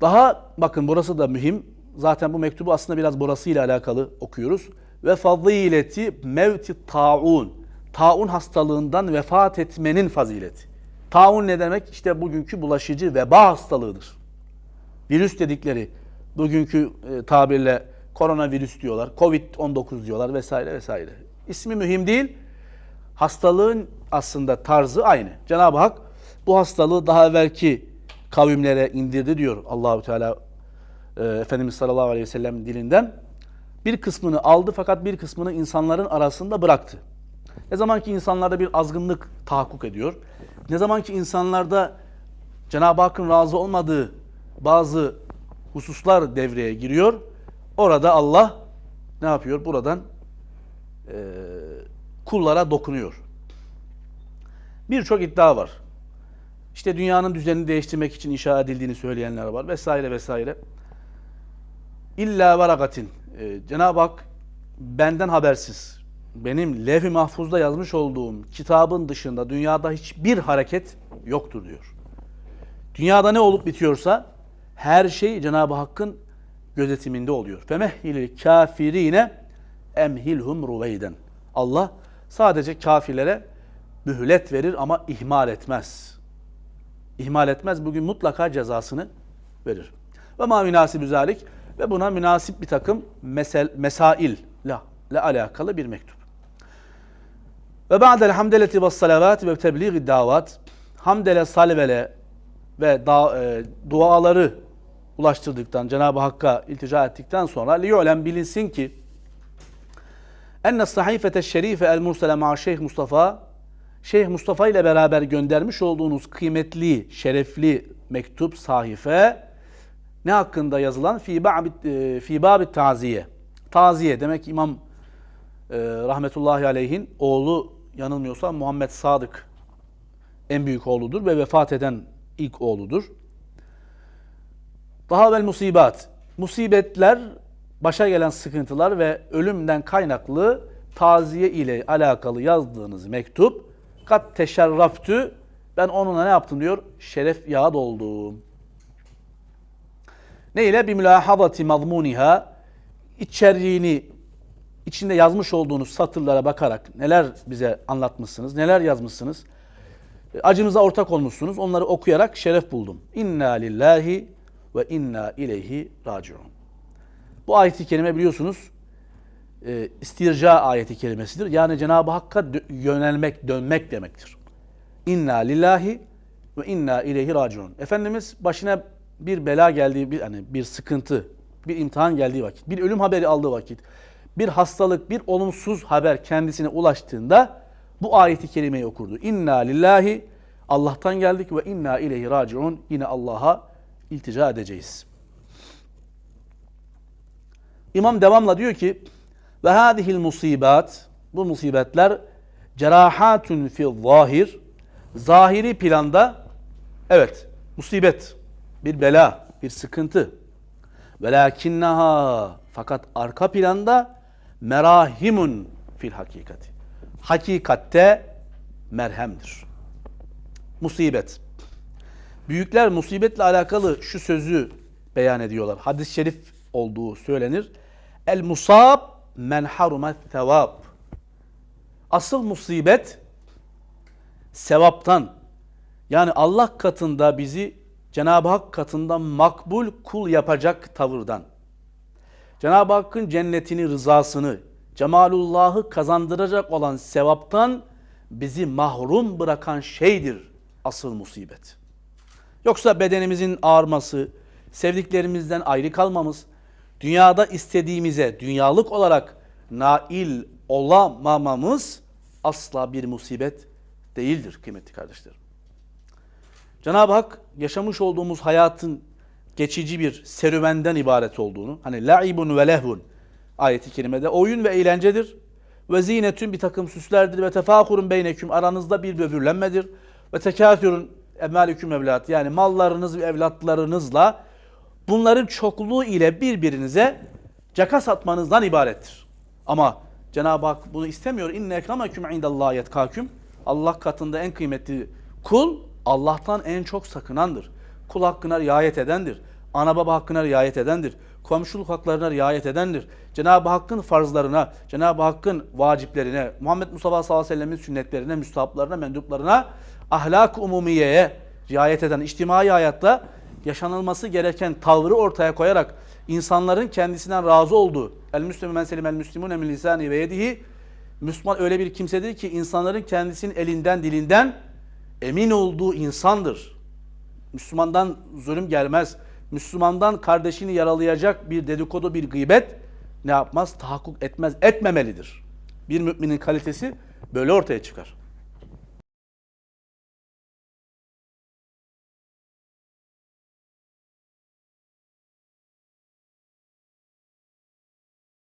Daha bakın burası da mühim. Zaten bu mektubu aslında biraz burasıyla alakalı okuyoruz. Ve fazileti mevti taun. Taun hastalığından vefat etmenin fazileti. Taun ne demek? İşte bugünkü bulaşıcı veba hastalığıdır. Virüs dedikleri bugünkü e, tabirle koronavirüs diyorlar, Covid-19 diyorlar vesaire vesaire. İsmi mühim değil. Hastalığın aslında tarzı aynı. Cenab-ı Hak bu hastalığı daha evvelki kavimlere indirdi diyor Allahü Teala e, Efendimiz sallallahu aleyhi ve sellem dilinden. Bir kısmını aldı fakat bir kısmını insanların arasında bıraktı. Ne zaman ki insanlarda bir azgınlık tahakkuk ediyor, ne zaman ki insanlarda Cenab-ı Hakk'ın razı olmadığı bazı hususlar devreye giriyor, orada Allah ne yapıyor? Buradan e, kullara dokunuyor. Birçok iddia var. İşte dünyanın düzenini değiştirmek için inşa edildiğini söyleyenler var vesaire vesaire. İlla varakatin. Ee, Cenab-ı Hak benden habersiz, benim levh-i mahfuzda yazmış olduğum kitabın dışında dünyada hiçbir hareket yoktur diyor. Dünyada ne olup bitiyorsa her şey Cenab-ı Hakk'ın gözetiminde oluyor. Femehhilil kafirine emhilhum ruveyden. Allah sadece kafirlere mühlet verir ama ihmal etmez. İhmal etmez. Bugün mutlaka cezasını verir. Ve ma münasibü zalik ve buna münasip bir takım mesel, mesail la, ile alakalı bir mektup. Ve ba'del hamdeleti ve salavat ve tebliğ davat hamdele salvele ve da, e, duaları ulaştırdıktan, Cenab-ı Hakk'a iltica ettikten sonra liyu'lem bilinsin ki enne sahifete şerife el mursele ma'a Şeyh Mustafa Şeyh Mustafa ile beraber göndermiş olduğunuz kıymetli, şerefli mektup, sahife ne hakkında yazılan? Fi babit e, taziye. Taziye demek İmam e, rahmetullahi aleyhin oğlu yanılmıyorsa Muhammed Sadık en büyük oğludur ve vefat eden ilk oğludur. Daha vel musibat. Musibetler, başa gelen sıkıntılar ve ölümden kaynaklı taziye ile alakalı yazdığınız mektup kat teşerraftü ben onunla ne yaptım diyor? Şeref yağı doldum. Ne ile? Bir mülahazati mazmuniha içeriğini içinde yazmış olduğunuz satırlara bakarak neler bize anlatmışsınız, neler yazmışsınız. Acınıza ortak olmuşsunuz. Onları okuyarak şeref buldum. İnna lillahi ve inna ileyhi raciun. Bu ayeti kerime biliyorsunuz e, istirca ayeti kelimesidir. Yani Cenab-ı Hakk'a yönelmek, dönmek demektir. İnna lillahi ve inna ileyhi raciun. Efendimiz başına bir bela geldiği, bir, hani bir sıkıntı, bir imtihan geldiği vakit, bir ölüm haberi aldığı vakit, bir hastalık, bir olumsuz haber kendisine ulaştığında bu ayeti kerimeyi okurdu. İnna lillahi Allah'tan geldik ve inna ileyhi raciun. Yine Allah'a iltica edeceğiz. İmam devamla diyor ki ve hadihil musibat bu musibetler cerahatun fi zahir zahiri planda evet musibet bir bela bir sıkıntı. Velakinnaha fakat arka planda merahimun fil hakikati. Hakikatte merhemdir. Musibet büyükler musibetle alakalı şu sözü beyan ediyorlar. Hadis-i şerif olduğu söylenir. El musab men harumet sevab. Asıl musibet sevaptan yani Allah katında bizi Cenab-ı Hak katında makbul kul yapacak tavırdan. Cenab-ı Hakk'ın cennetini, rızasını, cemalullahı kazandıracak olan sevaptan bizi mahrum bırakan şeydir asıl musibet. Yoksa bedenimizin ağarması, sevdiklerimizden ayrı kalmamız, dünyada istediğimize dünyalık olarak nail olamamamız asla bir musibet değildir kıymetli kardeşlerim. Cenab-ı Hak yaşamış olduğumuz hayatın geçici bir serüvenden ibaret olduğunu, hani la'ibun ve lehvun ayeti kerimede oyun ve eğlencedir. Ve zinetün bir takım süslerdir ve tefâkurun beyneküm aranızda bir böbürlenmedir. Ve tekâthürün emâliküm evlat yani mallarınız ve evlatlarınızla bunların çokluğu ile birbirinize caka satmanızdan ibarettir. Ama Cenab-ı Hak bunu istemiyor. İnne ekrameküm indallahi yetkâküm. Allah katında en kıymetli kul Allah'tan en çok sakınandır. Kul hakkına riayet edendir. ana baba hakkına riayet edendir. Komşuluk haklarına riayet edendir. Cenab-ı Hakk'ın farzlarına, Cenab-ı Hakk'ın vaciplerine, Muhammed Mustafa sallallahu aleyhi ve sellem'in sünnetlerine, müstahaplarına, menduplarına, ahlak-ı umumiyeye riayet eden, içtimai hayatta yaşanılması gereken tavrı ortaya koyarak insanların kendisinden razı olduğu el müslümü men selim el müslimune min lisani ve yedihi Müslüman öyle bir kimsedir ki insanların kendisinin elinden dilinden emin olduğu insandır. Müslümandan zulüm gelmez. Müslümandan kardeşini yaralayacak bir dedikodu, bir gıybet ne yapmaz? Tahakkuk etmez, etmemelidir. Bir müminin kalitesi böyle ortaya çıkar.